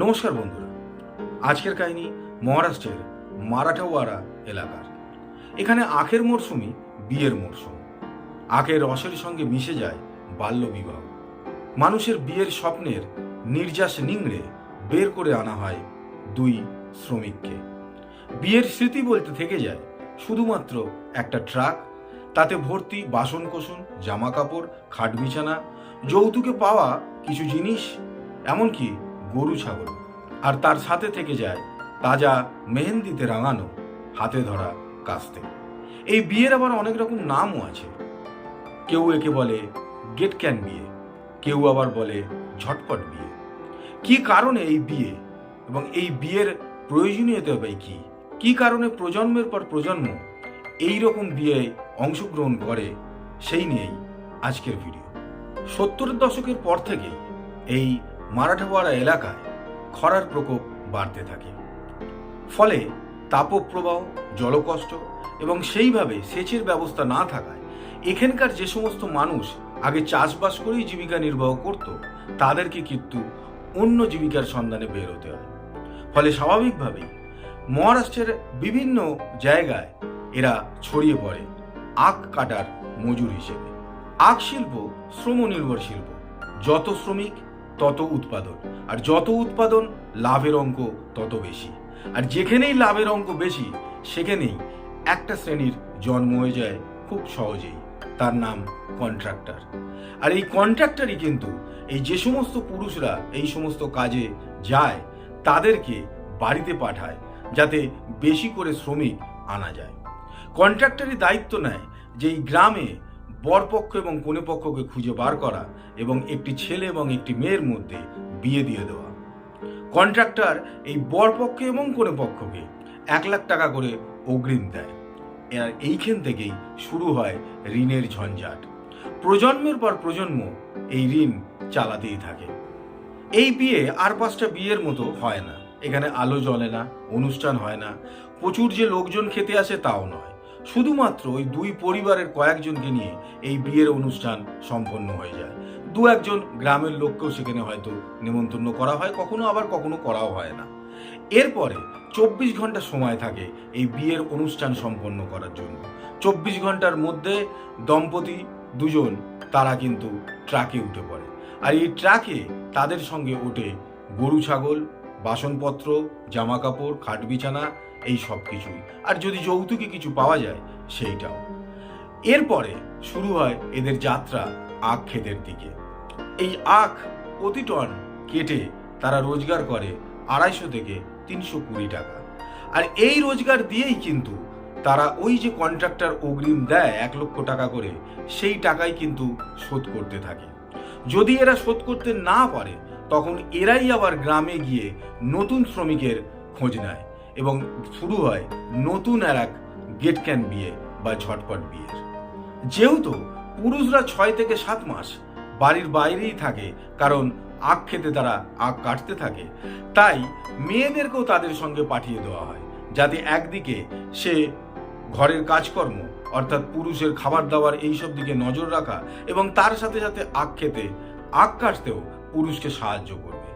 নমস্কার বন্ধুরা। আজকের কাহিনী মহারাষ্ট্রের মারাঠাওয়াড়া এলাকার। এখানে আখের মরশুমই বিয়ের মরশুম। আখের রসের সঙ্গে মিশে যায় বাল্যবিবাহ মানুষের বিয়ের স্বপ্নের নির্যাস নিংড়ে বের করে আনা হয় দুই শ্রমিককে। বিয়ের স্মৃতি বলতে থেকে যায় শুধুমাত্র একটা ট্রাক, তাতে ভর্তি বাসন কোসন জামা কাপড় খাট বিছানা যৌতুকে পাওয়া কিছু জিনিস, এমনকি গরু ছাগল। আর তার সাথে থেকে যায় তাজা মেহেন্দিতে রাঙানো হাতে ধরা কাস্তে। এই বিয়ের আবার অনেক রকম নামও আছে। কেউ একে বলে গেট ক্যান বিয়ে, কেউ আবার বলে ঝটপট বিয়ে। কি কারণে এই বিয়ে এবং এই বিয়ের প্রয়োজনীয়তা বা কি? কি কারণে প্রজন্মের পর প্রজন্ম এই রকম বিয়ে অংশগ্রহণ করে? সেই নিয়েই আজকের ভিডিও। সত্তরের দশকের পর থেকেই এই মারাঠাওয়াড়া এলাকায় খরার প্রকোপ বাড়তে থাকে। ফলে তাপপ্রবাহ, জলকষ্ট এবং সেইভাবে সেচের ব্যবস্থা না থাকায় এখানকার যে সমস্ত মানুষ আগে চাষবাস করেই জীবিকা নির্বাহ করত, তাদেরকে কিন্তু অন্য জীবিকার সন্ধানে বের হতে হয়। ফলে স্বাভাবিকভাবেই মহারাষ্ট্রের বিভিন্ন জায়গায় এরা ছড়িয়ে পড়ে আখ কাটার মজুর হিসেবে। আখ শিল্প শ্রমনির্ভর শিল্প। যত শ্রমিক তত উৎপাদন। আর যত উৎপাদন, লাভের অঙ্ক তত বেশি। আর যেখানেই লাভের অঙ্ক বেশি, সেখানেই একটা শ্রেণির জন্ম হয়ে যায় খুব সহজেই। তার নাম কন্ট্রাক্টর। আর এই কন্ট্রাক্টরই কিন্তু এই যে সমস্ত পুরুষরা এই সমস্ত কাজে যায়, তাদেরকে বাড়িতে পাঠায় যাতে বেশি করে শ্রমিক আনা যায়। কন্ট্রাক্টরই দায়িত্ব নেয় যে এই গ্রামে বরপক্ষ এবং কনে পক্ষকে খুঁজে বার করা এবং একটি ছেলে এবং একটি মেয়ের মধ্যে বিয়ে দিয়ে দেওয়া। কন্ট্রাক্টর এই বরপক্ষ এবং কনে পক্ষকে এক লাখ টাকা করে অগ্রিম দেয়। আর এইখান থেকেই শুরু হয় ঋণের ঝঞ্ঝাট। প্রজন্মের পর প্রজন্ম এই ঋণ চালাতেই থাকে। এই বিয়ে আর পাঁচটা বিয়ের মতো হয় না। এখানে আলো জ্বলে না, অনুষ্ঠান হয় না। প্রচুর যে লোকজন খেতে আসে তাও নয়। শুধুমাত্র ওই দুই পরিবারের কয়েকজনকে নিয়ে এই বিয়ের অনুষ্ঠান সম্পন্ন হয়ে যায়। দু একজন গ্রামের লোককেও সেখানে হয়তো নেমন্তন্ন করা হয়, কখনো আবার কখনো করাও হয় না। এরপরে চব্বিশ ঘণ্টা সময় থাকে এই বিয়ের অনুষ্ঠান সম্পন্ন করার জন্য। চব্বিশ ঘণ্টার মধ্যে দম্পতি দুজন, তারা কিন্তু ট্রাকে উঠে পড়ে। আর এই ট্রাকে তাদের সঙ্গে ওঠে গরু, ছাগল, বাসনপত্র জামা কাপড় খাট বিছানা এই সব কিছুই। আর যদি যৌতুকে কিছু পাওয়া যায়, সেইটাও। এরপরে শুরু হয় এদের যাত্রা আখ ক্ষেতের দিকে। এই আখ প্রতি টন কেটে তারা রোজগার করে আড়াইশো থেকে তিনশো কুড়ি টাকা। আর এই রোজগার দিয়েই কিন্তু তারা ওই যে কন্ট্রাক্টর অগ্রিম দেয় এক লক্ষ টাকা করে, সেই টাকাই কিন্তু শোধ করতে থাকে। যদি এরা শোধ করতে না পারে, তখন এরাই আবার গ্রামে গিয়ে নতুন শ্রমিকের খোঁজ নেয়। এবং শুরু হয় নতুন আর এক গেট ক্যান বিয়ে বা ঝটপট বিয়ের। যেহেতু পুরুষরা ছয় থেকে সাত মাস বাড়ির বাইরেই থাকে, কারণ আখ খেতে তারা আখ কাটতে থাকে, তাই মেয়েদেরকেও তাদের সঙ্গে পাঠিয়ে দেওয়া হয়, যাতে একদিকে সে ঘরের কাজকর্ম, অর্থাৎ পুরুষের খাবার দাবার এইসব দিকে নজর রাখা এবং তার সাথে সাথে আখ খেতে, আখ কাটতেও পুরুষকে সাহায্য করবে।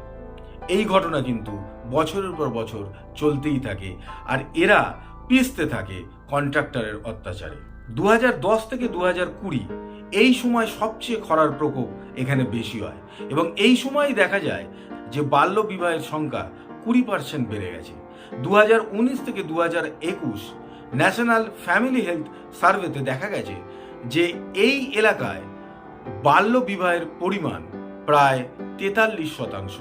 এই ঘটনা কিন্তু বছরের পর বছর চলতেই থাকে। আর এরা পিসতে থাকে কন্ট্রাক্টরের অত্যাচারে। দু হাজার দশ থেকে দু কুড়ি এই সময় সবচেয়ে খরার প্রকোপ এখানে বেশি হয় এবং এই সময় দেখা যায় যে বাল্য বিবাহের সংখ্যা কুড়ি পার্সেন্ট বেড়ে গেছে। দু হাজার উনিশ থেকে দু একুশ ন্যাশনাল ফ্যামিলি হেলথ সার্ভেতে দেখা গেছে যে এই এলাকায় বাল্য বিবাহের পরিমাণ প্রায় তেতাল্লিশ শতাংশ।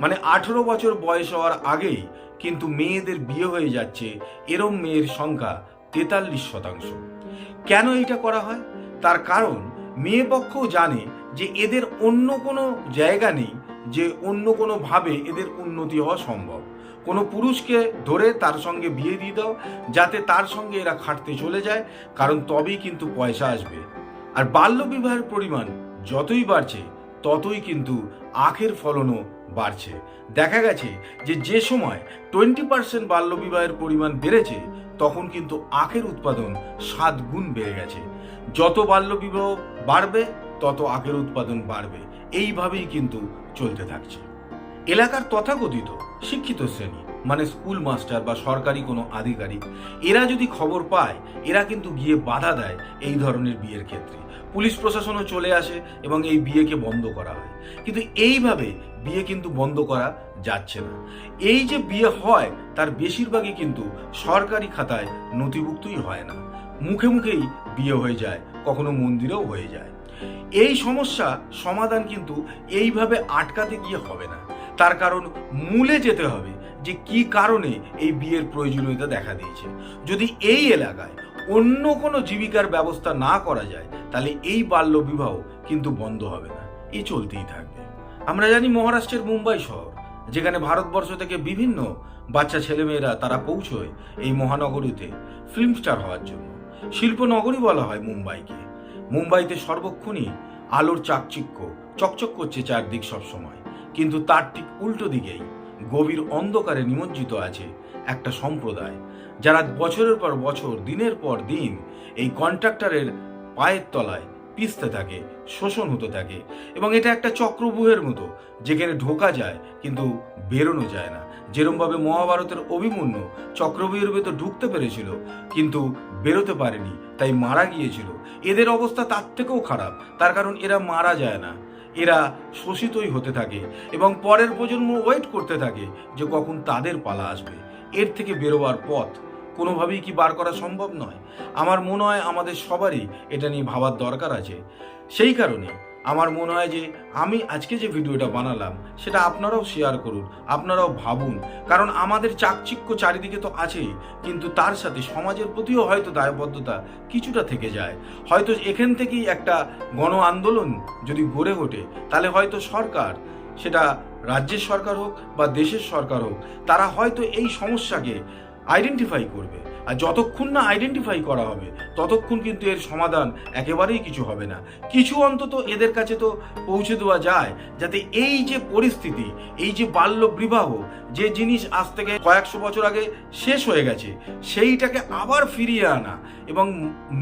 মানে আঠেরো বছর বয়স হওয়ার আগেই কিন্তু মেয়েদের বিয়ে হয়ে যাচ্ছে এরম মেয়ের সংখ্যা তেতাল্লিশ শতাংশ। কেন এটা করা হয়? তার কারণ মেয়ে পক্ষও জানে যে এদের অন্য কোনো জায়গা নেই, যে অন্য কোনো ভাবে এদের উন্নতি হওয়া সম্ভব। কোনো পুরুষকে ধরে তার সঙ্গে বিয়ে দিয়ে দাও, যাতে তার সঙ্গে এরা খাটতে চলে যায়, কারণ তবেই কিন্তু পয়সা আসবে। আর বাল্য বিবাহের পরিমাণ যতই বাড়ছে, ততই কিন্তু আখের ফলনও বাড়ছে। দেখা গেছে যে যে সময় টোয়েন্টি পার্সেন্ট বাল্যবিবাহের পরিমাণ বেড়েছে, তখন কিন্তু আখের উৎপাদন সাত গুণ বেড়ে গেছে। যত বাল্যবিবাহ বাড়বে, তত আখের উৎপাদন বাড়বে। এইভাবেই কিন্তু চলতে থাকছে। এলাকার তথাকথিত শিক্ষিত শ্রেণি মানে স্কুল মাস্টার বা সরকারি কোনো আধিকারিক, এরা যদি খবর পায়, এরা কিন্তু গিয়ে বাধা দেয় এই ধরনের বিয়ের ক্ষেত্রে। পুলিশ প্রশাসনও চলে আসে এবং এই বিয়েকে বন্ধ করা হয়। কিন্তু এইভাবে বিয়ে কিন্তু বন্ধ করা যাচ্ছে না। এই যে বিয়ে হয়, তার বেশিরভাগই কিন্তু সরকারি খাতায় নথিভুক্তই হয় না। মুখে মুখেই বিয়ে হয়ে যায়, কখনো মন্দিরেও হয়ে যায়। এই সমস্যা সমাধান কিন্তু এইভাবে আটকাতে গিয়ে হবে না। তার কারণ মূলে যেতে হবে যে কি কারণে এই বিয়ের প্রয়োজনীয়তা দেখা দিয়েছে। যদি এই এলাকায় অন্য কোনো জীবিকার ব্যবস্থা না করা যায়, তাহলে এই বাল্য বিবাহ কিন্তু বন্ধ হবে না। এ চলতেই থাকবে। আমরা জানি মহারাষ্ট্রের মুম্বাই শহর, যেখানে ভারতবর্ষ থেকে বিভিন্ন বাচ্চা ছেলেমেয়েরা তারা পৌঁছয় এই মহানগরীতে ফিল্ম স্টার হওয়ার জন্য। শিল্পনগরী বলা হয় মুম্বাইকে। মুম্বাইতে সর্বক্ষণই আলোর চাকচিক্য চকচক করছে চারদিক সবসময়। কিন্তু তার ঠিক উল্টো দিকেই গভীর অন্ধকারে নিমজ্জিত আছে একটা সম্প্রদায়। যারা বছরের পর বছর, দিনের পর দিন এই কন্ট্রাক্টরের পায়ের তলায় পিসতে থাকে, শোষণ হতে থাকে এবং এটা একটা চক্রবুহের মতো, যেখানে ঢোকা যায় কিন্তু বেরোনো যায় না। যেরমভাবে মহাভারতের অভিমন্যু চক্রবুহের ভেতর ঢুকতে পেরেছিল কিন্তু বেরোতে পারেনি, তাই মারা গিয়েছিল। এদের অবস্থা তার থেকেও খারাপ, তার কারণ এরা মারা যায় না। এরা শোষিতই হতে থাকে এবং পরের প্রজন্ম ওয়েট করতে থাকে যে কখন তাদের পালা আসবে। এর থেকে বেরোবার পথ কোনোভাবেই কি বার করা সম্ভব নয়। আমার মনে হয় আমাদের সবারই এটা নিয়ে ভাবার দরকার আছে। সেই কারণে আমার মনে হয় যে আমি আজকে যে ভিডিওটা বানালাম, সেটা আপনারাও শেয়ার করুন, আপনারাও ভাবুন। কারণ আমাদের চাকচিক্য চারিদিকে তো আছেই, কিন্তু তার সাথে সমাজের প্রতিও হয়তো দায়বদ্ধতা কিছুটা থেকে যায়। হয়তো এখান থেকেই একটা গণ আন্দোলন যদি গড়ে ওঠে, তাহলে হয়তো সরকার সেটা রাজ্যের সরকার হোক বা দেশের সরকার হোক তারা হয়তো এই সমস্যাকে আইডেন্টিফাই করবে। আর যতক্ষণ না আইডেন্টিফাই করা হবে, ততক্ষণ কিন্তু এর সমাধান একেবারেই কিছু হবে না। কিছু অন্তত এদের কাছে তো পৌঁছে দেওয়া যায়, যাতে এই যে পরিস্থিতি, এই যে বাল্য বিবাহ, যে জিনিস আজ থেকে কয়েকশো বছর আগে শেষ হয়ে গেছে, সেইটাকে আবার ফিরিয়ে আনা এবং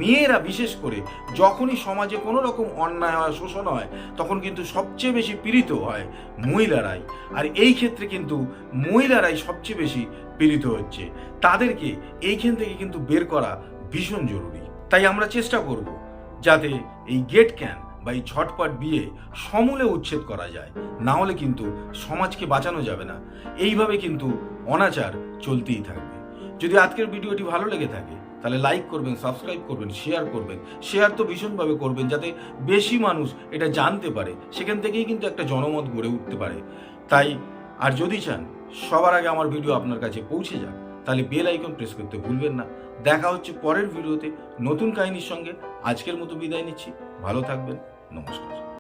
মেয়েরা বিশেষ করে যখনই সমাজে কোনো রকম অন্যায় হয়, শোষণ হয়, তখন কিন্তু সবচেয়ে বেশি পীড়িত হয় মহিলারাই। আর এই ক্ষেত্রে কিন্তু মহিলারাই সবচেয়ে বেশি পীড়িত হচ্ছে। তাদেরকে এইখান থেকে কিন্তু বের করা ভীষণ জরুরি। তাই আমরা চেষ্টা করব যাতে এই গেট ক্যান বা এই ছটপট বিয়ে সমূলে উচ্ছেদ করা যায়। না হলে কিন্তু সমাজকে বাঁচানো যাবে না। এইভাবে কিন্তু অনাচার চলতেই থাকবে। যদি আজকের ভিডিওটি ভালো লেগে থাকে, তাহলে লাইক করবেন সাবস্ক্রাইব করবেন শেয়ার করবেন। শেয়ার তো ভীষণভাবে করবেন যাতে বেশি মানুষ এটা জানতে পারে। সেখান থেকেই কিন্তু একটা জনমত গড়ে উঠতে পারে। তাই আর যদি চান, সবার আগে আমার ভিডিও আপনার কাছে পৌঁছে যাক, তাহলে বেল আইকন প্রেস করতে ভুলবেন না। দেখা হচ্ছে পরের ভিডিওতে নতুন কাহিনীর সঙ্গে। আজকের মতো বিদায় নিচ্ছি। ভালো থাকবেন। নমস্কার।